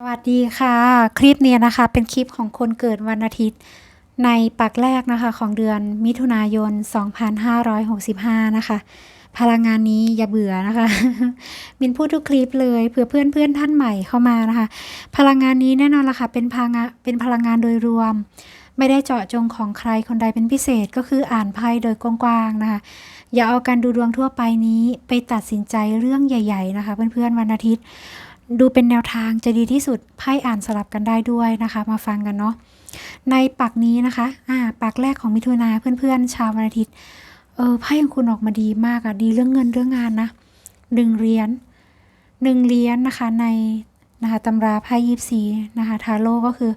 สวัสดีค่ะ คลิปนี้นะคะ เป็นคลิปของคนเกิดวันอาทิตย์ ในปักแรกนะคะ ของเดือนมิถุนายน 2565 นะคะ พลังงานนี้อย่าเบื่อนะคะ มินพูดทุกคลิปเลยเผื่อเพื่อนเพื่อนท่านใหม่เข้ามานะคะ พลังงานนี้แน่นอนละค่ะเป็นพลังเป็นพลังงานโดยรวม ไม่ได้เจาะจงของใครคนใดเป็นพิเศษก็คืออ่านไพ่โดยกว้างๆนะคะ อย่าเอาการดูดวงทั่วไปนี้ไปตัดสินใจเรื่องใหญ่ ๆ นะคะ เพื่อนๆวันอาทิตย์ ดูเป็นแนวทางจะดีที่สุดไพ่อ่านสลับกันได้ด้วยนะคะ มาฟังกันเนาะในปักนี้นะคะอ่าปักแรกของมิถุนาเพื่อนๆ ชาววันอาทิตย์เออไพ่ของคุณออกมาดีมากอะดีเรื่องเงินเรื่องงานนะหนึ่งเหรียญหนึ่งเหรียญนะคะในนะคะตำราไพ่ยิปซีนะคะทาโร่ก็คือ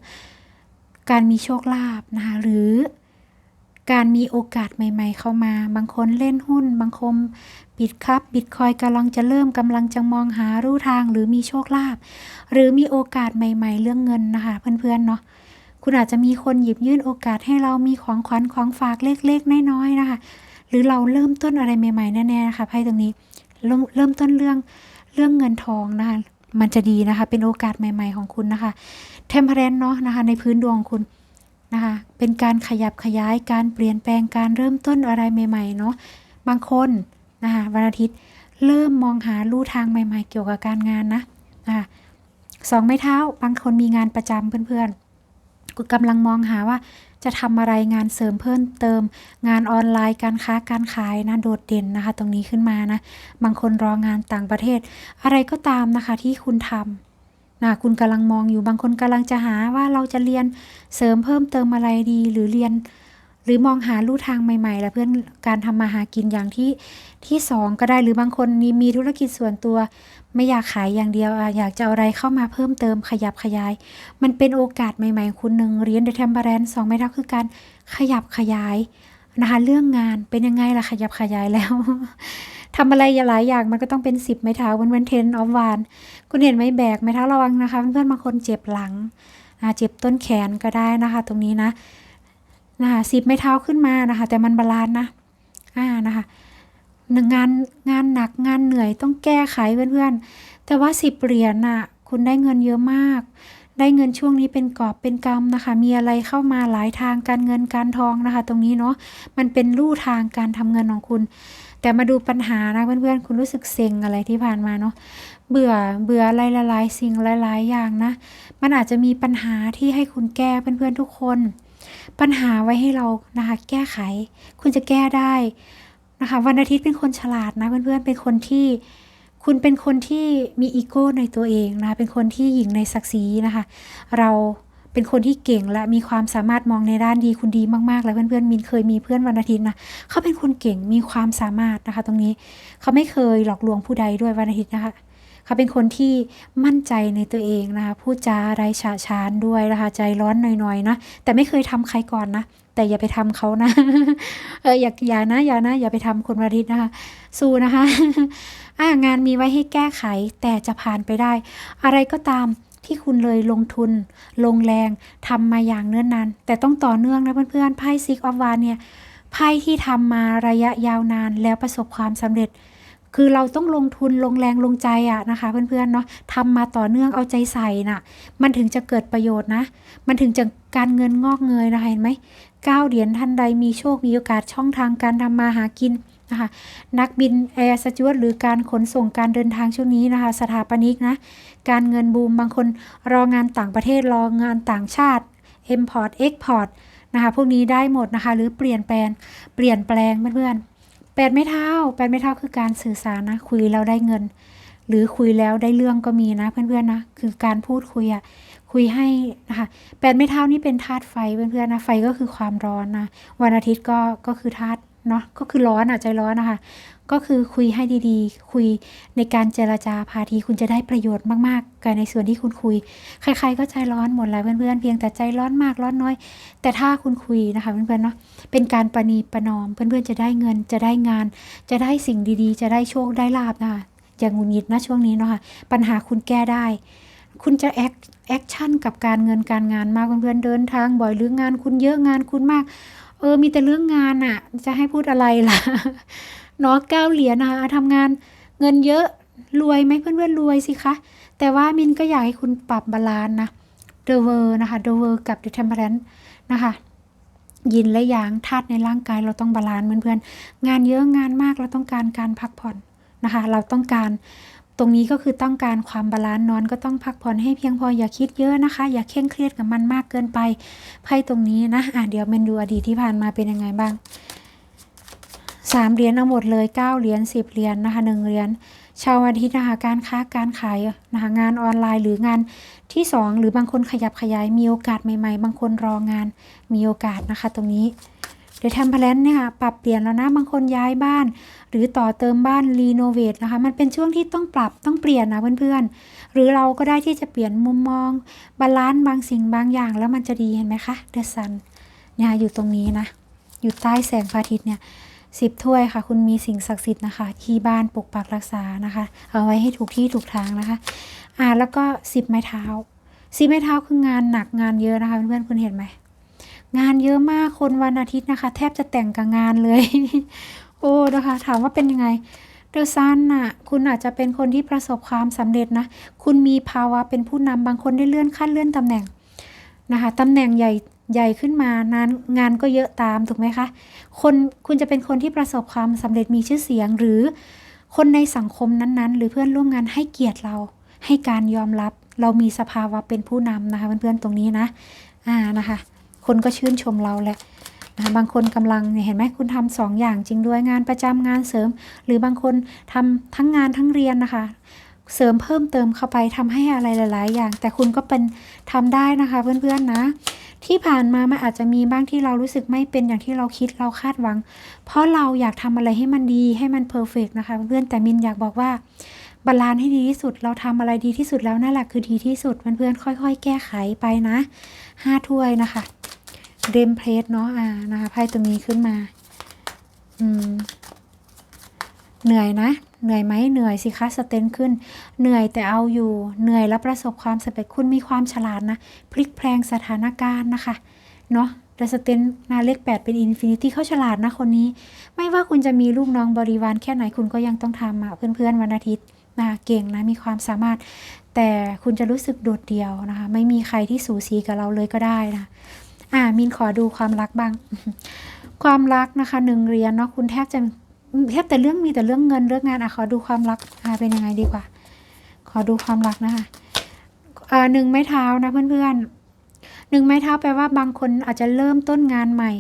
การมีโชคลาภนะคะหรือ การมีโอกาสใหม่ ๆ เข้ามา บางคนเล่นหุ้น บางคนบิตครับบิตคอยกำลังจะเริ่มกำลังจะมองหารูทางหรือมีโชคลาภหรือมีโอกาสใหม่ ๆ เรื่องเงินนะคะ เพื่อนๆเนาะคุณอาจจะมีคนหยิบยื่นโอกาสให้เรามีของขวัญของฝากเล็กๆน้อยๆนะคะ หรือเราเริ่มต้นอะไรใหม่ๆแน่ๆนะคะไพ่ตรงนี้เริ่มเริ่มต้นเรื่องเรื่องเงินทองนะคะมันจะดีนะคะ เป็นโอกาสใหม่ ๆของคุณนะคะเทมเพลนเนาะนะคะ ในพื้นดวงคุณ นะคะ เป็นการขยับขยายการเปลี่ยนแปลงการเริ่มต้นอะไรใหม่ๆเนาะ บางคนนะคะวันอาทิตย์เริ่มมองหาลู่ทางใหม่ ๆ เกี่ยวกับการงานนะนะคะสองไม้เท้า บางคนมีงานประจำเพื่อนๆกูกำลังมองหาว่าจะทำอะไรงานเสริมเพิ่มเติม งานออนไลน์การค้าการขายนะโดดเด่นนะคะ ตรงนี้ขึ้นมานะ บางคนรองานต่างประเทศ อะไรก็ตามนะคะที่คุณทำ นะคุณกำลังมองอยู่บางคนกำลังจะหาว่าเราจะเรียนเสริมเพิ่มเติมอะไรดีหรือเรียน หรือมองหาลู่ทางใหม่ๆแล้วเพื่อนการทำมาหากินอย่างที่ที่สองก็ได้หรือบางคนมีมีธุรกิจส่วนตัว ไม่อยากขายอย่างเดียวอยากจะเอาอะไรเข้ามาเพิ่มเติมขยับขยาย มันเป็นโอกาสใหม่ๆคุณหนึ่งเรียนเดอะเทมเปอร์แรนสองไม่เท่าคือการขยับขยายนะคะเรื่องงานเป็นยังไงล่ะขยับขยายแล้ว ทำอะไรหลายอย่างมันก็ต้องเป็นสิบไม้เท้าวันวันเทนออฟวานคุณเห็นไหมแบกไม้เท้าระวังนะคะ เพื่อนๆบางคนเจ็บหลังเจ็บต้นแขนก็ได้นะคะ ตรงนี้นะนะคะสิบไม้เท้าขึ้นมานะคะ แต่มันบาลานนะอ่านะคะงานงานหนักงานเหนื่อยต้องแก้ไขเพื่อนๆ แต่ว่าสิบเหรียญน่ะคุณได้เงินเยอะมาก ได้เงินช่วงนี้เป็นกอบเป็นกำนะคะ มีอะไรเข้ามาหลายทางการเงินการทองนะคะ ตรงนี้เนาะมันเป็นลู่ทางการทำเงินของคุณ แต่มาดูปัญหานะเพื่อนๆ คุณรู้สึกเซ็งอะไรที่ผ่านมาเนาะเบื่อเบื่ออะไรหลายๆสิ่งหลายๆอย่างนะ มันอาจจะมีปัญหาที่ให้คุณแก้เพื่อนๆทุกคน ปัญหาไว้ให้เรานะคะแก้ไข คุณจะแก้ได้นะคะวันอาทิตย์เป็นคนฉลาดนะเพื่อนๆเป็นคนที่คุณเป็นคนที่มีอีโก้ในตัวเองนะคะเป็นคนที่หญิงในศักดิ์ศรีนะคะ เรา เป็นคนที่เก่งและมีความสามารถมองในด้านดีคุณดีมากๆ แล้วเพื่อนๆมินเคยมีเพื่อนวันอาทิตย์นะเขาเป็นคนเก่งมีความสามารถนะคะ ตรงนี้เขาไม่เคยหลอกลวงผู้ใดด้วยวันอาทิตย์นะคะเขาเป็นคนที่มั่นใจในตัวเองนะคะพูดจาไรฉาฉานด้วยนะคะใจร้อนหน่อยๆนะแต่ไม่เคยทำใครก่อนนะแต่อย่าไปทำเขานะเอออย่าอย่านะอย่านะอย่าไปทำคนวันอาทิตย์นะคะสู้นะคะอ่างานมีไว้ให้แก้ไขแต่จะผ่านไปได้ อะไรก็ตาม ที่คุณเลยลงทุน ลงแรงทำมาอย่างเนื่อนนาน แต่ต้องต่อเนื่องนะเพื่อนๆไพ่ซิกออฟวานเนี่ยไพ่ที่ทำมาระยะยาวนานแล้วประสบความสำเร็จ คือเราต้องลงทุนลงแรงลงใจอะนะคะ เพื่อนๆเนาะทำมาต่อเนื่องเอาใจใส่น่ะ มันถึงจะเกิดประโยชน์นะ มันถึงจะการเงินงอกเงยนะคะเห็นไหมก้าวเหรียญท่านใดมีโชคมีโอกาสช่องทางการทำมาหากิน นะคะ นักบินแอร์สจวตหรือการขนส่งการเดินทางช่วงนี้นะคะ สถาปนิกนะ การเงินบูมบางคนรองานต่างประเทศรองานต่างชาติ Import Export นะคะพวกนี้ได้หมดนะคะ หรือเปลี่ยนแปลงเปลี่ยนแปลงเพื่อนๆแปดไม่เท่าแปดไม่เท่าคือการสื่อสารนะ คุยแล้วได้เงิน หรือคุยแล้วได้เรื่องก็มีนะเพื่อนๆนะคือการพูดคุยอะคุยให้นะคะแปดไม่เท่านี่เป็นธาตุไฟเพื่อนๆนะไฟก็คือความร้อนนะวันอาทิตย์ก็ก็คือธาตุ เนาะก็คือร้อนอะใจร้อนนะคะ ก็คือคุยให้ดีๆ คุยในการเจรจาพาทีคุณจะได้ประโยชน์มากๆกับในส่วนที่คุณคุย ใคร ๆ ก็ใจร้อนหมดแหล้วเพื่อนๆเพียงแต่ใจร้อนมากร้อนน้อย แต่ถ้าคุณคุยนะคะเพื่อนๆเนาะเป็นการประนีประนอม เพื่อนๆจะได้เงินจะได้งาน จะได้สิ่งดีๆ จะได้โชคได้ลาบนะคะอย่างงุนงิดนะช่วงนี้เนาะค่ะปัญหาคุณแก้ได้ คุณจะแอคแอคชั่นกับการเงินการงานมากเพื่อนๆเดินทางบ่อยหรืองานคุณเยอะงานคุณมาก เออมีแต่เรื่องงานอะจะให้พูดอะไรล่ะเนาะเก้าเหรียญนะคะทำงานเงินเยอะรวยไหมเพื่อนๆรวยสิคะ แต่ว่ามินก็อยากให้คุณปรับบาลานนะ The World นะคะ The World กับ The Temperance นะคะยินและยางธาตุในร่างกายเราต้องบาลานซ์เพื่อนๆงานเยอะงานมากเราต้องการการพักผ่อนนะคะ เราต้องการ ตรงนี้ก็คือต้องการความบาลานซ์นอนก็ต้องพักผ่อนให้เพียงพออย่าคิดเยอะนะคะ อย่าเคร่งเครียดกับมันมากเกินไปไพ่ตรงนี้นะอะเดี๋ยวเมนดูอดีตที่ผ่านมาเป็นยังไงบ้างสามเหรียญเอาหมดเลยเก้าเหรียญสิบเหรียญนะคะหนึ่งเหรียญชาวอาทิตย์นะคะการค้าการขายนะคะงานออนไลน์หรืองานที่สองหรือบางคนขยับขยายมีโอกาสใหม่ ๆ บางคนรองานมีโอกาสนะคะ ตรงนี้ เดี๋ยวทำแพลนเนี่ยค่ะปรับเปลี่ยนแล้วนะบางคนย้ายบ้าน หรือต่อเติมบ้านรีโนเวทนะคะมันเป็นช่วงที่ต้องปรับต้องเปลี่ยนนะเพื่อนๆ หรือเราก็ได้ที่จะเปลี่ยนมุมมอง บาลานซ์บางสิ่งบางอย่าง แล้วมันจะดีเห็นไหมคะเดอะซันเนี่ยอยู่ตรงนี้นะ อยู่ใต้แสงพระอาทิตย์เนี่ยสิบถ้วยค่ะ คุณมีสิ่งศักดิ์สิทธิ์นะคะ ที่บ้านปกปักรักษานะคะ เอาไว้ให้ถูกที่ถูกทางนะคะ อ่าแล้วก็สิบไม้เท้าสิบไม้เท้าคืองานหนักงานเยอะนะคะเพื่อนๆคุณเห็นไหม งานเยอะมากคนวันอาทิตย์นะคะ แทบจะแต่งกับงานเลย โอ้นะคะถามว่าเป็นยังไงเดอะซันน่ะ คุณอาจจะเป็นคนที่ประสบความสำเร็จนะ คุณมีภาวะเป็นผู้นำบางคนได้เลื่อนขั้นเลื่อนตำแหน่งนะคะตำแหน่งใหญ่ใหญ่ขึ้นมานานงานก็เยอะตามถูกไหมคะ คนคุณจะเป็นคนที่ประสบความสำเร็จมีชื่อเสียง หรือคนในสังคมนั้นๆ หรือเพื่อนร่วมงานให้เกียรติเรา ให้การยอมรับ เรามีสภาวะเป็นผู้นำนะคะเพื่อนๆตรงนี้นะอ่านะคะ คนก็ชื่นชมเราแหละนะบางคนกำลังเห็นไหมคุณทำสองอย่างจริงด้วยงานประจำงานเสริม หรือบางคนทำทั้งงานทั้งเรียนนะคะ เสริมเพิ่มเติมเข้าไปทำให้อะไรหลาย ๆ อย่าง แต่คุณก็เป็นทำได้นะคะเพื่อนๆนะ ที่ผ่านมามันอาจจะมีบ้างที่เรารู้สึกไม่เป็นอย่างที่เราคิดเราคาดหวัง เพราะเราอยากทำอะไรให้มันดีให้มันเพอร์เฟกนะคะเพื่อนแต่มินอยากบอกว่าบาลานซ์ให้ดีที่สุด เราทำอะไรดีที่สุดแล้วนั่นแหละคือดีที่สุดเพื่อนๆค่อย ๆ แก้ไขไปนะห้าถ้วยนะคะ เดมเพลสเนาะอ่านะคะไพ่ตัวนี้ขึ้นมา อืม เหนื่อยนะ เหนื่อยไหมเหนื่อยสิคะสเตนขึ้น เหนื่อยแต่เอาอยู่ เหนื่อยแล้วประสบความสำเร็จคุณมีความฉลาดนะ พลิกแพลงสถานการณ์นะคะ เนาะแต่สเตนนาเลข 8 เป็นอินฟินิตี้เขาฉลาดนะคนนี้ ไม่ว่าคุณจะมีลูกน้องบริวารแค่ไหนคุณก็ยังต้องทำอะเพื่อนๆวันอาทิตย์นะเก่งนะมีความสามารถ แต่คุณจะรู้สึกโดดเดี่ยวนะคะ ไม่มีใครที่สูสีกับเราเลยก็ได้นะ อ่ามินขอดูความรักบ้าง ความรักนะคะหนึ่งเรียญเนาะคุณแทบจะแทบแต่เรื่องมีแต่เรื่องเงินเรื่องงานอะขอดูความรักอ่าเป็นยังไงดีกว่า ขอดูความรักนะคะอ่าหนึ่งไม้เท้านะเพื่อนๆหนึ่งไม้เท้าแปลว่าบางคนอาจจะเริ่มต้นงานใหม่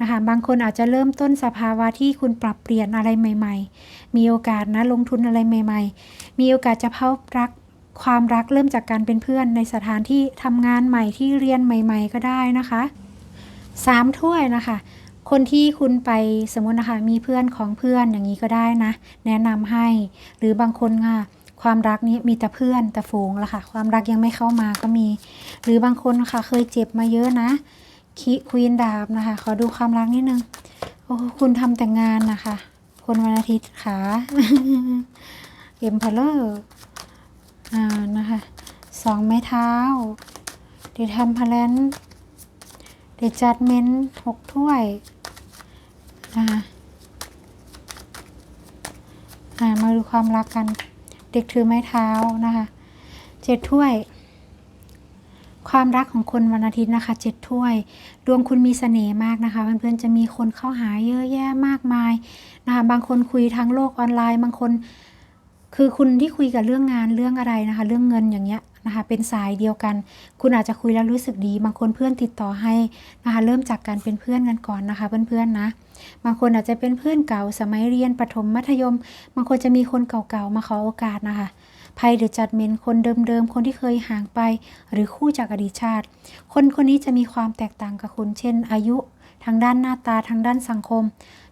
นะคะบางคนอาจจะเริ่มต้นสภาวะที่คุณปรับเปลี่ยนอะไรใหม่ ๆ มีโอกาสนะลงทุนอะไรใหม่ ๆ มีโอกาสจะพบรัก ความรักเริ่มจากการเป็นเพื่อนในสถานที่ทำงานใหม่ที่เรียนใหม่ ๆ ก็ได้นะคะสามถ้วยนะคะ คนที่คุณไปสมมตินะคะ มีเพื่อนของเพื่อนอย่างนี้ก็ได้นะ แนะนำให้ หรือบางคนค่ะความรักนี้มีแต่เพื่อนแต่ฝูงละค่ะ ความรักยังไม่เข้ามาก็มี หรือบางคนค่ะเคยเจ็บมาเยอะนะคิควีนดาบนะคะ ขอดูความรักนิดนึงโอ้คุณทำแต่งานนะคะ คนวันอาทิตย์ขาเอ็มพลเลอร์ อ่านะคะสองไม้เท้าเดี๋ยวทำพลันเดี๋ยวจัดเมนหกถ้วยนะคะอ่ามาดูความรักกัน เด็กถือไม้เท้านะคะเจ็ดถ้วย ความรักของคนวันอาทิตย์นะคะเจ็ดถ้วย ดวงคุณมีเสน่ห์มากนะคะ เพื่อนๆจะมีคนเข้าหาเยอะแยะมากมายนะคะบางคนคุยทางโลกออนไลน์ บางคน คือคุณที่คุยกับเรื่องงานเรื่องอะไรนะคะ เรื่องเงินอย่างเงี้ยนะคะเป็นสายเดียวกัน คุณอาจจะคุยแล้วรู้สึกดี บางคนเพื่อนติดต่อให้นะคะเริ่มจากการเป็นเพื่อนกันก่อนนะคะ เพื่อนๆนะ บางคนอาจจะเป็นเพื่อนเก่าสมัยเรียนประถมมัธยม บางคนจะมีคนเก่าๆมาขอโอกาสนะคะภัยหรือจัดเมนคนเดิมๆ คนที่เคยห่างไป หรือคู่จากอดีตชาติ คนคนนี้จะมีความแตกต่างกับคุณ เช่น อายุ ทางด้านหน้าตาทางด้านสังคม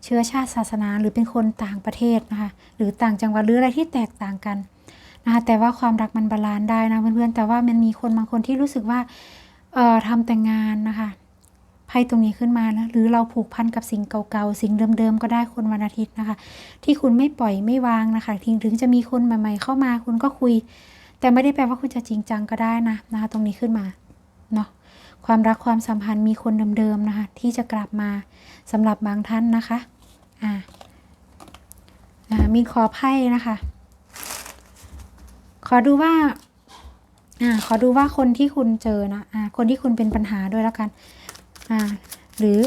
เชื้อชาติศาสนาหรือเป็นคนต่างประเทศนะคะหรือต่างจังหวัดหรืออะไรที่แตกต่างกันนะคะแต่ว่าความรักมันบาลานซ์ได้นะเพื่อนๆแต่ว่ามันมีคนบางคนที่รู้สึกว่าเอ่อทำแต่งงานนะคะไพ่ตรงนี้ขึ้นมานะหรือเราผูกพันกับสิ่งเก่าๆ สิ่งเดิมๆ ก็ได้คนวันอาทิตย์นะคะ ที่คุณไม่ปล่อยไม่วางนะคะถึงถึงจะมีคนใหม่ๆเข้ามาคุณก็คุย แต่ไม่ได้แปลว่าคุณจะจริงจังก็ได้นะนะคะตรงนี้ขึ้นมาเนาะ ความรักความสัมพันธ์มีคนเดิมๆนะคะ ที่จะกลับมาสำหรับบางท่านนะคะอ่าอ่ามีขอไพ่นะคะ ขอดูว่าอ่าขอดูว่าคนที่คุณเจอนะอ่าคนที่คุณเป็นปัญหาด้วยแล้วกันอ่าหรือ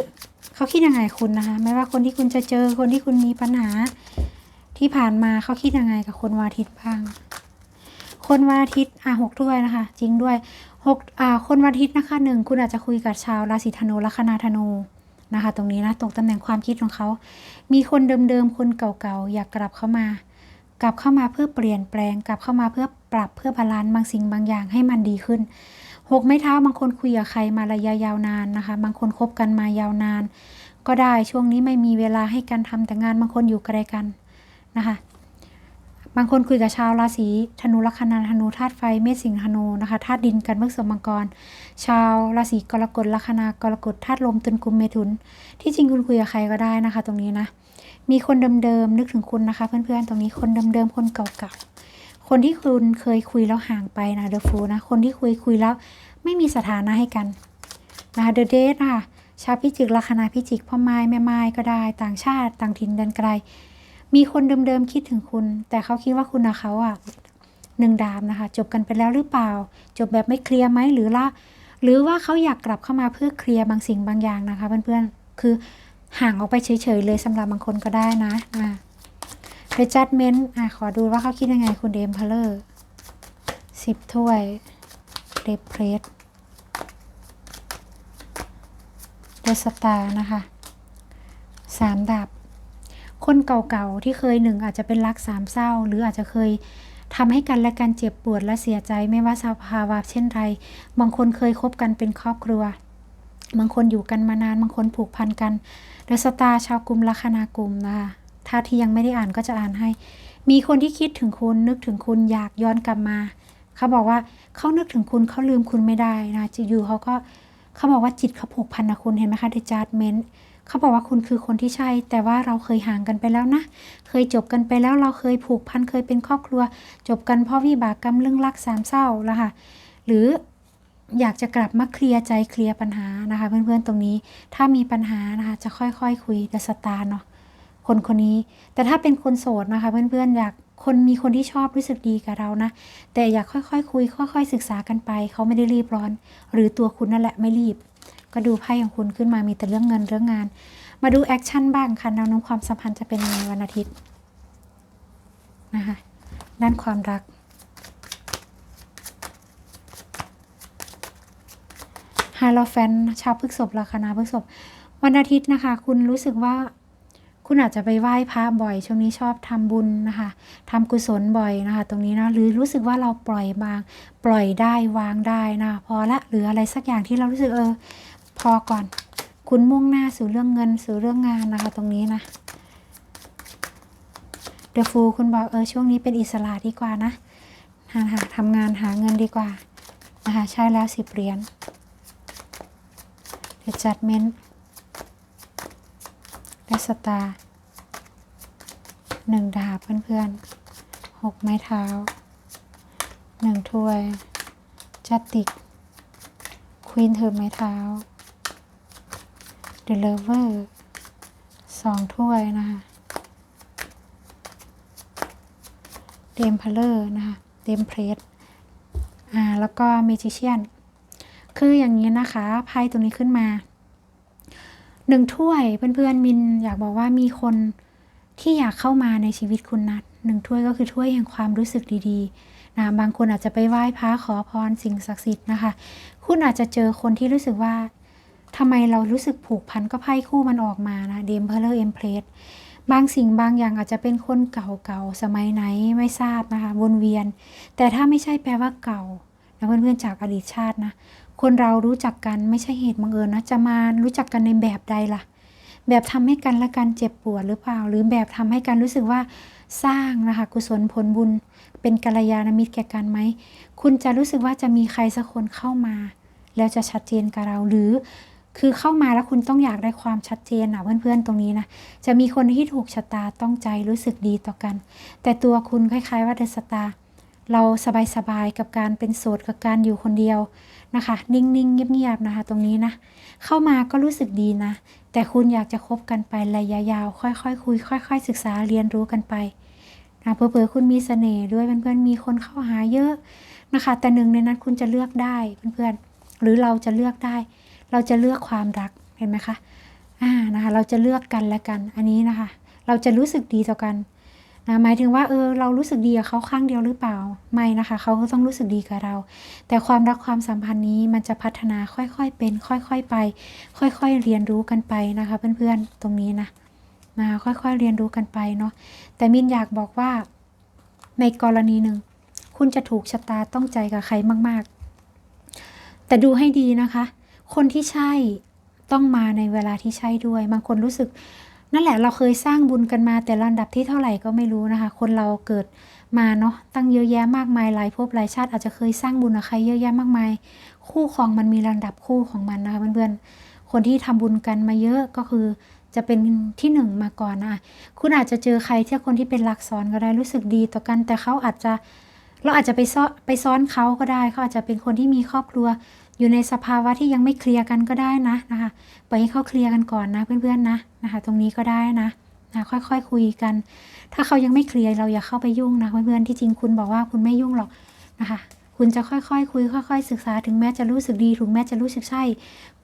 เขาคิดยังไงคุณนะคะ ไม่ว่าคนที่คุณจะเจอคนที่คุณมีปัญหาที่ผ่านมาเขาคิดยังไงกับคนวาทิตบ้าง คนวันอาทิตย์อะหกถ้วยนะคะ จริงด้วย หกอ่าคนวันอาทิตย์นะคะหนึ่งคุณอาจจะคุยกับชาวราศีธนูลัคนาธนูนะคะ ตรงนี้นะตรงตำแหน่งความคิดของเขา มีคนเดิมๆ คนเก่าๆ อยากกลับเข้ามา กลับเข้ามาเพื่อเปลี่ยนแปลง กลับเข้ามาเพื่อปรับเพื่อบาลานซ์บางสิ่งบางอย่างให้มันดีขึ้นหกไม้เท้าบางคนคุยกับใครมาระยะยาวนานนะคะ บางคนคบกันมายาวนาน ก็ได้ช่วงนี้ไม่มีเวลาให้กันทำแต่งานบางคนอยู่ไกลกันนะคะ บางคนคุยกับชาวราศีธนูลัคนาธนูธาตุไฟเมษสิงห์ธนูนะคะธาตุดินกันเมื่อสมมังกร ชาวราศีกรกฎลัคนากรกฎธาตุลมตุลกุมเมถุน ที่จริงคุณคุยกับใครก็ได้นะคะ ตรงนี้นะ มีคนเดิมๆนึกถึงคุณนะคะ เพื่อนๆตรงนี้คนเดิมๆคนเก่าๆคนที่คุณเคยคุยแล้วห่างไปนะเดอะฟูนะคนที่คุยคุยแล้วไม่มีสถานะให้กันนะคะเดอะเดทค่ะชาวพิจิกลัคนาพิจิกพ่อไม้แม่ไม้ก็ได้ ต่างชาติ ต่างถิ่นเดินไกล มีคนเดิมๆคิดถึงคุณ แต่เขาคิดว่าคุณกับเขาอะหนึ่งดามนะคะ จบกันไปแล้วหรือเปล่า จบแบบไม่เคลียร์ไหมหรือละหรือว่าเขาอยากกลับเข้ามาเพื่อเคลียร์บางสิ่งบางอย่างนะคะ เพื่อนๆ คือห่างออกไปเฉยๆเลยสำหรับบางคนก็ได้นะอ่าไปจัดเมนต์อะขอดูว่าเขาคิดยังไงคุณเดมพลเลอร์สิบถ้วยเดบเพรสเดสตานะคะสามดาบ คนเก่าๆที่เคยหนึ่งอาจจะเป็นรักสามเศร้า หรืออาจจะเคยทำให้กันและกันเจ็บปวดและเสียใจไม่ว่าสภาวะเช่นไร บางคนเคยคบกันเป็นครอบครัว บางคนอยู่กันมานาน บางคนผูกพันกันเดอะสตาชาวกลุ่มลัคนากลุ่มนะคะถ้าที่ยังไม่ได้อ่านก็จะอ่านให้ มีคนที่คิดถึงคุณนึกถึงคุณอยากย้อนกลับมา เขาบอกว่าเขานึกถึงคุณเขาลืมคุณไม่ได้นะจะอยู่เขาก็เขาบอกว่าจิตเขาผูกพันกับคุณเห็นไหมคะเดจาร์เมน เขาบอกว่าคุณคือคนที่ใช่ แต่ว่าเราเคยห่างกันไปแล้วนะ เคยจบกันไปแล้วเราเคยผูกพันเคยเป็นครอบครัว จบกันเพราะวิบากกรรมเรื่องรักสามเศร้าแล้วค่ะ หรืออยากจะกลับมาเคลียร์ใจเคลียร์ปัญหานะคะ เพื่อนๆตรงนี้ถ้ามีปัญหานะคะจะค่อยๆคคุยกับสตาร์เนาะคนคนนี้ แต่ถ้าเป็นคนโสดนะคะ เพื่อนๆอยากคนมีคนที่ชอบรู้สึกดีกับเรานะ แต่อยากค่อยๆคคุย ค่อย ๆ ศึกษากันไป เขาไม่ได้รีบร้อน หรือตัวคุณนั่นแหละไม่รีบ ก็ดูไพ่ของคุณขึ้นมามีแต่เรื่องเงินเรื่องงาน มาดูแอคชั่นบ้างค่ะแนวโน้มความสัมพันธ์จะเป็นยังไงวันอาทิตย์นะคะด้านความรัก ฮาโลแฟนชาวพฤกษภราคานาพฤกษภวันอาทิตย์นะคะ คุณรู้สึกว่าคุณอาจจะไปไหว้พระบ่อย ช่วงนี้ชอบทำบุญนะคะทำกุศลบ่อยนะคะ ตรงนี้นะหรือรู้สึกว่าเราปล่อยบาง ปล่อยได้วางได้นะพอละหรืออะไรสักอย่างที่เรารู้สึกเออ พอก่อน คุณมุ่งหน้าสู่เรื่องเงินสู่เรื่องงานนะคะ ตรงนี้นะเดอะฟูคุณบอกเออช่วงนี้เป็นอิสระดีกว่านะหาหาทำงานหาเงินดีกว่านะคะใช่แล้วสิบเหรียญเดอะจัดเมนต์และสตาร์หนึ่งดาบเพื่อนๆหกไม้เท้าหนึ่งถ้วยจัดติกควีนเธอไม้เท้า เลเวอร์สองถ้วยนะคะเดมพลเลอร์นะคะเดมเพรสอ่า แล้วก็เมจิเชียนคืออย่างนี้นะคะไพ่ตรงนี้ขึ้นมาหนึ่งถ้วยเพื่อนๆมินอยากบอกว่ามีคนที่อยากเข้ามาในชีวิตคุณนัดหนึ่งถ้วยก็คือถ้วยแห่งความรู้สึกดีๆนะบางคนอาจจะไปไหว้พระขอพรสิ่งศักดิ์สิทธิ์นะคะ คุณอาจจะเจอคนที่รู้สึกว่า ทำไมเรารู้สึกผูกพันก็ไพ่คู่มันออกมานะเดมเพลเลอร์เอ็มเพลสบางสิ่งบางอย่างอาจจะเป็นคนเก่าๆ สมัยไหนไม่ทราบนะคะวนเวียน แต่ถ้าไม่ใช่แปลว่าเก่านะเพื่อนๆจากอดีตชาตินะ คนเรารู้จักกันไม่ใช่เหตุบังเอิญนะจะมารู้จักกันในแบบใดล่ะ แบบทำให้กันและกันเจ็บปวดหรือเปล่า หรือแบบทำให้กันรู้สึกว่าสร้างนะคะกุศลผลบุญ เป็นกัลยาณมิตรแก่กันไหมคุณจะรู้สึกว่าจะมีใครสักคนเข้ามา แล้วจะชัดเจนกับเราหรือ คือเข้ามาแล้วคุณต้องอยากได้ความชัดเจนนะเพื่อนๆตรงนี้นะ จะมีคนที่ถูกชะตาต้องใจรู้สึกดีต่อกัน แต่ตัวคุณคล้าย ๆ ว่าเดสตาร์เราสบายๆกับการเป็นโสดกับการอยู่คนเดียวนะคะ นิ่งๆเงียบๆนะคะ ตรงนี้นะ เข้ามาก็รู้สึกดีนะ แต่คุณอยากจะคบกันไประยะยาว ค่อยๆคุย ค่อย ๆ ศึกษาเรียนรู้กันไปนะเผื่อๆคุณมีเสน่ห์ด้วยเพื่อนๆมีคนเข้าหาเยอะนะคะ แต่หนึ่งในนั้นคุณจะเลือกได้เพื่อนๆหรือเราจะเลือกได้ เราจะเลือกความรักเห็นไหมคะอ่านะคะเราจะเลือกกันและกันอันนี้นะคะ เราจะรู้สึกดีต่อกันนะหมายถึงว่าเออเรารู้สึกดีกับเขาข้างเดียวหรือเปล่าไม่นะคะ เขาก็ต้องรู้สึกดีกับเรา แต่ความรักความสัมพันธ์นี้มันจะพัฒนาค่อยๆเป็น ค่อยๆไป ค่อยๆเรียนรู้กันไปนะคะ เพื่อนๆตรงนี้นะนะคะค่อยๆเรียนรู้กันไปเนาะแต่มินอยากบอกว่าในกรณีหนึ่งคุณจะถูกชะตาต้องใจกับใครมากๆ แต่ดูให้ดีนะคะ คนที่ใช่ต้องมาในเวลาที่ใช่ด้วย บางคนรู้สึก นั่นแหละเราเคยสร้างบุญกันมาแต่ลำดับที่เท่าไหร่ก็ไม่รู้นะคะ คนเราเกิดมาเนาะตั้งเยอะแยะมากมายหลายภพหลายชาติอาจจะเคยสร้างบุญกับใครเยอะแยะมากมาย คู่ครองมันมีลำดับคู่ของมันนะคะเพื่อนๆคนที่ทำบุญกันมาเยอะก็คือจะเป็นที่หนึ่งมาก่อนนะคุณอาจจะเจอใครที่คนที่เป็นรักซ้อนก็ได้รู้สึกดีต่อกัน แต่เขาอาจจะเราอาจจะไปซ้อนไปซ้อนเขาก็ได้เขาอาจจะเป็นคนที่มีครอบครัว อยู่ในสภาวะที่ยังไม่เคลียร์กันก็ได้นะนะคะปล่อยให้เขาเคลียร์กันก่อนนะเพื่อนๆนะนะคะ ตรงนี้ก็ได้นะนะค่อยๆคคุยกัน ถ้าเขายังไม่เคลียร์เราอย่าเข้าไปยุ่งนะเพื่อนๆที่จริงคุณบอกว่าคุณไม่ยุ่งหรอกนะคะ คุณจะค่อยๆคุย ค่อย ๆ ศึกษาถึงแม้จะรู้สึกดีถึงแม้จะรู้สึกใช่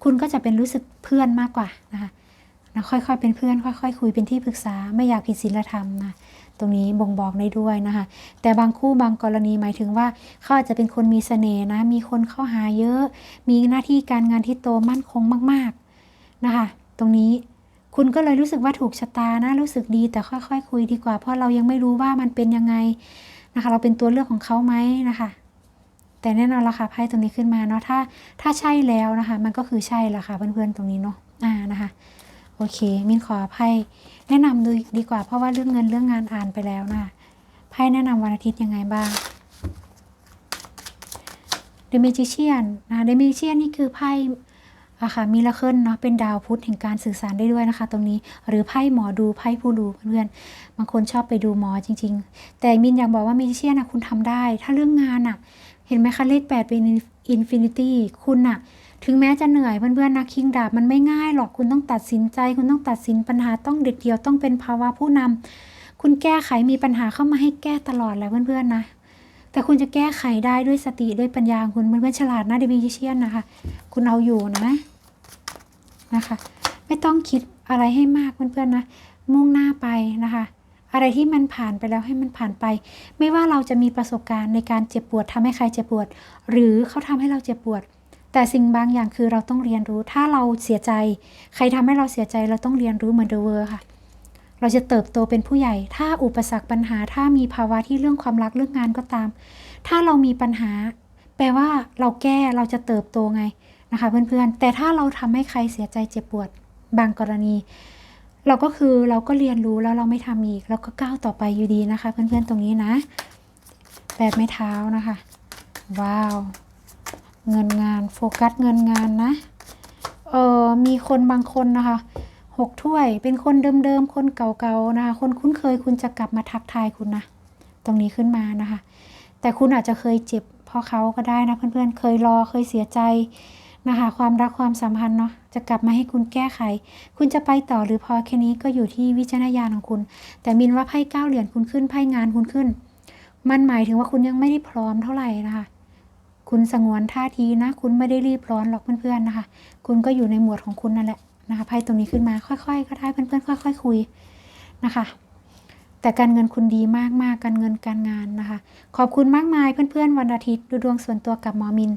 คุณก็จะเป็นรู้สึกเพื่อนมากกว่านะคะนะค่อยๆเป็นเพื่อน ค่อยๆคุยเป็นที่ปรึกษาไม่อยากผิดศีลธรรมนะ ตรงนี้บ่งบอกได้ด้วยนะคะ แต่บางคู่บางกรณีหมายถึงว่าเขาอาจจะเป็นคนมีเสน่ห์นะ มีคนเข้าหาเยอะ มีหน้าที่การงานที่โตมั่นคงมาก ๆนะคะ ตรงนี้คุณก็เลยรู้สึกว่าถูกชะตานะรู้สึกดีแต่ค่อยๆคคุยดีกว่า เพราะเรายังไม่รู้ว่ามันเป็นยังไงนะคะ เราเป็นตัวเลือกของเขาไหมนะคะ แต่แน่นอนละค่ะไพ่ตรงนี้ขึ้นมาเนาะถ้าถ้าใช่แล้วนะคะ มันก็คือใช่ละค่ะเพื่อนๆตรงนี้เนาะอ่านะคะ โอเค มินขออภัย แนะนำดูดีกว่าเพราะว่าเรื่องเงินเรื่องงานอ่านไปแล้วนะไพ่แนะนำวันอาทิตย์ยังไงบ้าง The Magician นะ The Magician นี่คือไพ่อะค่ะมิราเคิลเนาะเป็นดาวพุธแห่งการสื่อสารได้ด้วยนะคะ ตรงนี้หรือไพ่หมอดูไพ่ผู้ดูเพื่อนบางคนชอบไปดูหมอจริง ๆ แต่มินอยากบอกว่า Magician นนะคุณทำได้ ถ้าเรื่องงานอะเห็นไหมคะเลขแปดเป็นอินฟินิตี้คุณอะ ถึงแม้จะเหนื่อยเพื่อนๆนะคิงดาบมันไม่ง่ายหรอกคุณต้องตัดสินใจ คุณต้องตัดสินปัญหาต้องเด็ดเดี่ยวต้องเป็นภาวะผู้นำคุณแก้ไขมีปัญหาเข้ามาให้แก้ตลอดแหละเพื่อนๆนะ แต่คุณจะแก้ไขได้ด้วยสติด้วยปัญญาคุณเพื่อนๆฉลาดนะเดมิเชียนนะคะ คุณเอาอยู่นะนะคะ ไม่ต้องคิดอะไรให้มากเพื่อนๆนะ มุ่งหน้าไปนะคะอะไรที่มันผ่านไปแล้วให้มันผ่านไป ไม่ว่าเราจะมีประสบการณ์ในการเจ็บปวดทำให้ใครเจ็บปวด หรือเขาทำให้เราเจ็บปวด แต่สิ่งบางอย่างคือเราต้องเรียนรู้ ถ้าเราเสียใจ ใครทำให้เราเสียใจเราต้องเรียนรู้เหมือนเดอะเวอร์ค่ะ เราจะเติบโตเป็นผู้ใหญ่ ถ้าอุปสรรคปัญหา ถ้ามีภาวะที่เรื่องความรักเรื่องงานก็ตาม ถ้าเรามีปัญหา แปลว่าเราแก้เราจะเติบโตไงนะคะเพื่อนๆ แต่ถ้าเราทำให้ใครเสียใจเจ็บปวดบางกรณี เราก็คือเราก็เรียนรู้แล้วเราไม่ทำอีกเราก็ก้าวต่อไปอยู่ดีนะคะ เพื่อนๆตรงนี้นะแปดไม้เท้านะคะ ว้าว เงินงานโฟกัสเงินงานนะ เออมีคนบางคนนะคะหกถ้วยเป็นคนเดิมๆ คนเก่าๆนะคะ คนคุ้นเคยคุณจะกลับมาทักทายคุณนะ ตรงนี้ขึ้นมานะคะ แต่คุณอาจจะเคยเจ็บเพราะเขาก็ได้นะเพื่อนๆ เคยรอเคยเสียใจนะคะ ความรักความสัมพันธ์เนาะจะกลับมาให้คุณแก้ไข คุณจะไปต่อหรือพอแค่นี้ก็อยู่ที่วิจารณญาณของคุณ แต่มินว่าไพ่เก้าเหรียญคุณขึ้นไพ่งานคุณขึ้น มันหมายถึงว่าคุณยังไม่ได้พร้อมเท่าไหร่นะคะ คุณสงวนท่าทีนะ คุณไม่ได้รีบร้อนหรอกเพื่อนๆนะคะ คุณก็อยู่ในหมวดของคุณนั่นแหละนะคะไพ่ตรงนี้ขึ้นมาค่อยๆก็ได้เพื่อนๆค่อย ๆ คุยนะคะ แต่การเงินคุณดีมากๆการเงินการงานนะคะ ขอบคุณมากมายเพื่อนๆ วันอาทิตย์ดูดวงส่วนตัวกับหมอมิน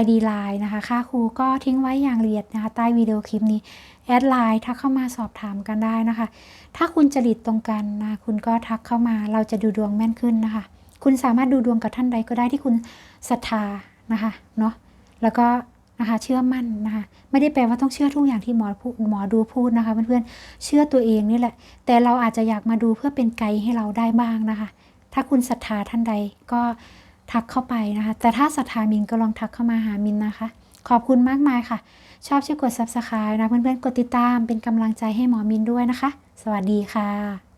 ID Line นะคะ ค่าครูก็ทิ้งไว้อย่างละเอียดนะคะ ใต้วิดีโอคลิปนี้แอดไลน์ทักเข้ามาสอบถามกันได้นะคะ ถ้าคุณจริตตรงกันนะคุณก็ทักเข้ามาเราจะดูดวงแม่นขึ้นนะคะ คุณสามารถดูดวงกับท่านใดก็ได้ที่คุณศรัทธานะคะเนาะแล้วก็นะคะเชื่อมั่นนะคะไม่ได้แปลว่าต้องเชื่อทุกอย่างที่หมอพูดหมอดูพูดนะคะเพื่อนๆเชื่อตัวเองนี่แหละ แต่เราอาจจะอยากมาดูเพื่อเป็นไกด์ให้เราได้บ้างนะคะ ถ้าคุณศรัทธาท่านใดก็ทักเข้าไปนะคะ แต่ถ้าศรัทธามินก็ลองทักเข้ามาหามินนะคะ ขอบคุณมากมายค่ะ ชอบช่วยกด subscribe นะเพื่อนๆกดติดตามเป็นกำลังใจให้หมอมินด้วยนะคะ สวัสดีค่ะ